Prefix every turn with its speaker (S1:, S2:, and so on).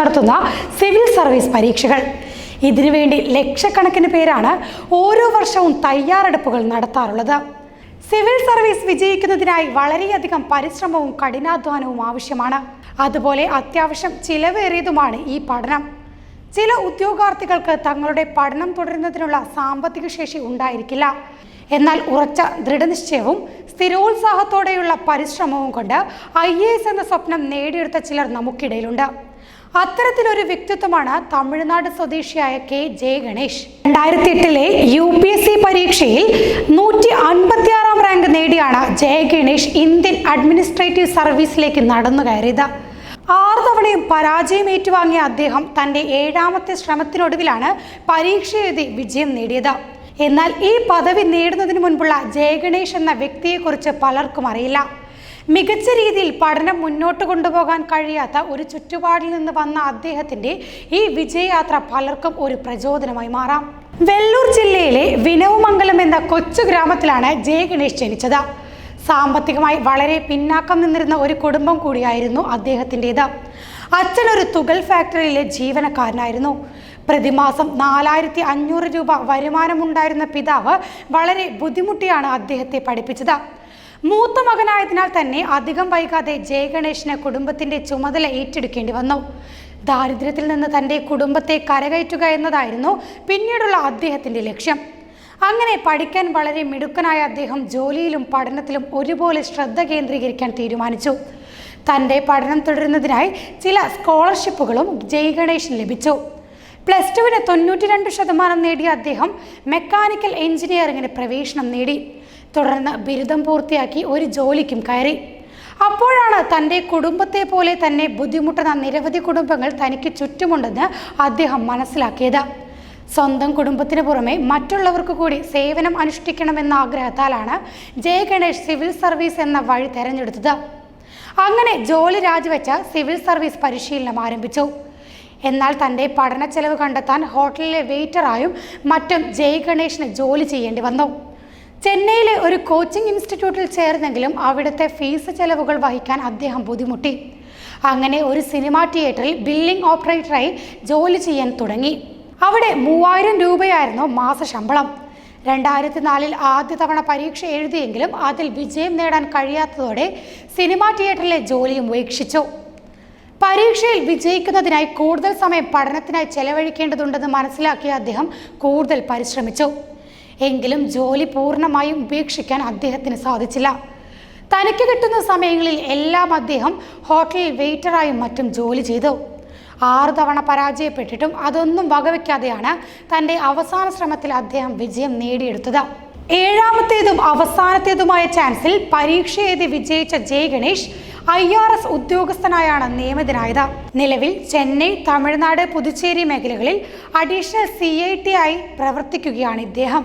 S1: നടത്തുന്ന civil service പരീക്ഷകൾ. ഇതിനുവേണ്ടി ലക്ഷക്കണക്കിന് പേരാണ് ഓരോ വർഷവും തയ്യാറെടുപ്പുകൾ നടത്താറുള്ളത്. സിവിൽ സർവീസ് വിജയിക്കുന്നതിനായി വളരെയധികം പരിശ്രമവും കഠിനാധ്വാനവും ആവശ്യമാണ്. അതുപോലെ അത്യാവശ്യം ചിലവേറിയതുമാണ് ഈ പഠനം. ചില ഉദ്യോഗാർത്ഥികൾക്ക് തങ്ങളുടെ പഠനം തുടരുന്നതിനുള്ള സാമ്പത്തിക ശേഷി ഉണ്ടായിരിക്കില്ല. എന്നാൽ ഉറച്ച ദൃഢനിശ്ചയവും സ്ഥിരോത്സാഹത്തോടെയുള്ള പരിശ്രമവും കൊണ്ട് ഐ എന്ന സ്വപ്നം നേടിയെടുത്ത ചിലർ നമുക്കിടയിലുണ്ട്. അത്തരത്തിലൊരു വ്യക്തിത്വമാണ് തമിഴ്നാട് സ്വദേശിയായ കെ ജെ ഗണേഷ്. രണ്ടായിരത്തി എട്ടിലെ യു പി എസ് സി പരീക്ഷയിൽ നൂറ്റി അൻപത്തിയാറാം റാങ്ക് നേടിയാണ് ജയ ഗണേഷ് ഇന്ത്യൻ അഡ്മിനിസ്ട്രേറ്റീവ് സർവീസിലേക്ക് നടന്നു കയറിയത്. ആറ് തവണയും പരാജയം ഏറ്റുവാങ്ങിയ അദ്ദേഹം തന്റെ ഏഴാമത്തെ ശ്രമത്തിനൊടുവിലാണ് പരീക്ഷ എഴുതി വിജയം നേടിയത്. എന്നാൽ ഈ പദവി നേടുന്നതിന് മുൻപുള്ള ജയഗണേഷ് എന്ന വ്യക്തിയെക്കുറിച്ച് പലർക്കും അറിയില്ല. മികച്ച രീതിയിൽ പഠനം മുന്നോട്ട് കൊണ്ടുപോകാൻ കഴിയാത്ത ഒരു ചുറ്റുപാടിൽ നിന്ന് വന്ന അദ്ദേഹത്തിന്റെ ഈ വിജയയാത്ര പലർക്കും ഒരു പ്രചോദനമായി മാറാം. വെള്ളൂർ ജില്ലയിലെ വിനവുമംഗലം എന്ന കൊച്ചു ഗ്രാമത്തിലാണ് ജയ ഗണേഷ് ജനിച്ചത്. സാമ്പത്തികമായി വളരെ പിന്നാക്കം നിന്നിരുന്ന ഒരു കുടുംബം കൂടിയായിരുന്നു അദ്ദേഹത്തിന്റെത്. അച്ഛൻ ഒരു തുകൽ ഫാക്ടറിയിലെ ജീവനക്കാരനായിരുന്നു. പ്രതിമാസം നാലായിരത്തി അഞ്ഞൂറ് രൂപ വരുമാനമുണ്ടായിരുന്ന പിതാവ് വളരെ ബുദ്ധിമുട്ടിയാണ് അദ്ദേഹത്തെ പഠിപ്പിച്ചത്. മൂത്ത മകനായതിനാൽ തന്നെ അധികം വൈകാതെ ജയഗണേഷിന് കുടുംബത്തിന്റെ ചുമതല ഏറ്റെടുക്കേണ്ടി വന്നു. ദാരിദ്ര്യത്തിൽ നിന്ന് തന്റെ കുടുംബത്തെ കരകയറ്റുക എന്നതായിരുന്നു പിന്നീടുള്ള അദ്ദേഹത്തിന്റെ ലക്ഷ്യം. അങ്ങനെ പഠിക്കാൻ വളരെ മിടുക്കനായ അദ്ദേഹം ജോലിയിലും പഠനത്തിലും ഒരുപോലെ ശ്രദ്ധ കേന്ദ്രീകരിക്കാൻ തീരുമാനിച്ചു. തന്റെ പഠനം തുടരുന്നതിനായി ചില സ്കോളർഷിപ്പുകളും ജയ് ഗണേഷിന് ലഭിച്ചു. പ്ലസ് ടുവിന് തൊണ്ണൂറ്റി രണ്ട് ശതമാനം നേടിയ അദ്ദേഹം മെക്കാനിക്കൽ എഞ്ചിനീയറിംഗിന് പ്രവേശനം നേടി. തുടർന്ന് ബിരുദം പൂർത്തിയാക്കി ഒരു ജോലിക്കും കയറി. അപ്പോഴാണ് തന്റെ കുടുംബത്തെ പോലെ തന്നെ ബുദ്ധിമുട്ടുന്ന നിരവധി കുടുംബങ്ങൾ തനിക്ക് ചുറ്റുമുണ്ടെന്ന് അദ്ദേഹം മനസ്സിലാക്കിയത്. സ്വന്തം കുടുംബത്തിന് പുറമെ മറ്റുള്ളവർക്ക് കൂടി സേവനം അനുഷ്ഠിക്കണമെന്ന ആഗ്രഹത്താലാണ് ജയ ഗണേഷ് സിവിൽ സർവീസ് എന്ന വഴി തെരഞ്ഞെടുത്തത്. അങ്ങനെ ജോലി രാജിവെച്ച സിവിൽ സർവീസ് പരിശീലനം ആരംഭിച്ചു. എന്നാൽ തന്റെ പഠന ചെലവ് കണ്ടെത്താൻ ഹോട്ടലിലെ വെയിറ്ററായും മറ്റും ജയ് ഗണേഷിന് ജോലി ചെയ്യേണ്ടി വന്നു. ചെന്നൈയിലെ ഒരു കോച്ചിംഗ് ഇൻസ്റ്റിറ്റ്യൂട്ടിൽ ചേർന്നെങ്കിലും അവിടുത്തെ ഫീസ് ചെലവുകൾ വഹിക്കാൻ അദ്ദേഹം ബുദ്ധിമുട്ടി. അങ്ങനെ ഒരു സിനിമാ തിയേറ്ററിൽ ബില്ലിംഗ് ഓപ്പറേറ്ററായി ജോലി ചെയ്യാൻ തുടങ്ങി. അവിടെ മൂവായിരം രൂപയായിരുന്നു മാസ ശമ്പളം. രണ്ടായിരത്തി നാലിൽ ആദ്യ തവണ പരീക്ഷ എഴുതിയെങ്കിലും അതിൽ വിജയം നേടാൻ കഴിയാത്തതോടെ സിനിമാ തിയേറ്ററിലെ ജോലിയും ഉപേക്ഷിച്ചു. പരീക്ഷയിൽ വിജയിക്കുന്നതിനായി കൂടുതൽ സമയം പഠനത്തിനായി ചെലവഴിക്കേണ്ടതുണ്ടെന്ന് മനസ്സിലാക്കിയ അദ്ദേഹം കൂടുതൽ പരിശ്രമിച്ചു. എങ്കിലും ജോലി പൂർണമായും ഉപേക്ഷിക്കാൻ അദ്ദേഹത്തിന് സാധിച്ചില്ല. തനിക്ക് കിട്ടുന്ന സമയങ്ങളിൽ എല്ലാം അദ്ദേഹം ഹോട്ടലിൽ വെയിറ്ററായും മറ്റും ജോലി ചെയ്തു. ആറു തവണ പരാജയപ്പെട്ടിട്ടും അതൊന്നും വകവെക്കാതെയാണ് തന്റെ അവസാന ശ്രമത്തിൽ അദ്ദേഹം വിജയം നേടിയെടുത്തത്. ഏഴാമത്തേതും അവസാനത്തേതുമായ ചാൻസിൽ പരീക്ഷ എഴുതി വിജയിച്ച Jai Ganesh I R S ഉദ്യോഗസ്ഥനായാണ് നിയമിതനായത്. നിലവിൽ ചെന്നൈ തമിഴ്നാട് പുതുച്ചേരി മേഖലകളിൽ അഡീഷണൽ സി ഐ ടി ആയി പ്രവർത്തിക്കുകയാണ് ഇദ്ദേഹം.